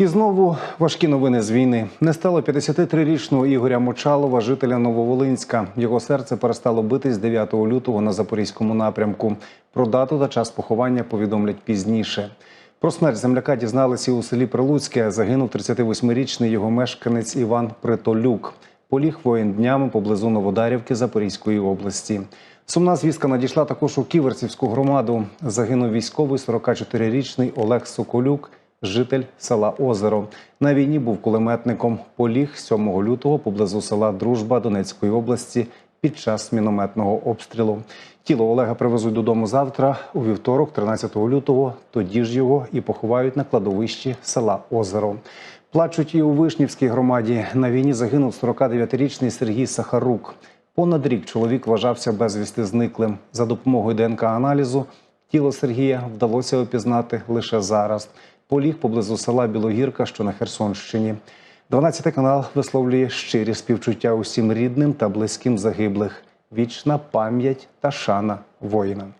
І знову важкі новини з війни. Не стало 53-річного Ігоря Мочалова, жителя Нововолинська. Його серце перестало битись 9 лютого на запорізькому напрямку. Про дату та час поховання повідомлять пізніше. Про смерть земляка дізналися у селі Прилуцьке. Загинув 38-річний його мешканець Іван Притолюк. Поліг воїн днями поблизу Новодарівки Запорізької області. Сумна звістка надійшла також у Ківерцівську громаду. Загинув військовий 44-річний Олег Соколюк, житель села Озеро. На війні був кулеметником. Поліг 7 лютого поблизу села Дружба Донецької області під час мінометного обстрілу. Тіло Олега привезуть додому завтра, у вівторок, 13 лютого. Тоді ж його і поховають на кладовищі села Озеро. Плачуть і у Вишнівській громаді. На війні загинув 49-річний Сергій Сахарук. Понад рік чоловік вважався безвісти зниклим. За допомогою ДНК-аналізу тіло Сергія вдалося опізнати лише зараз. Поліг поблизу села Білогірка, що на Херсонщині. 12 канал висловлює щирі співчуття усім рідним та близьким загиблих. Вічна пам'ять та шана воїнам.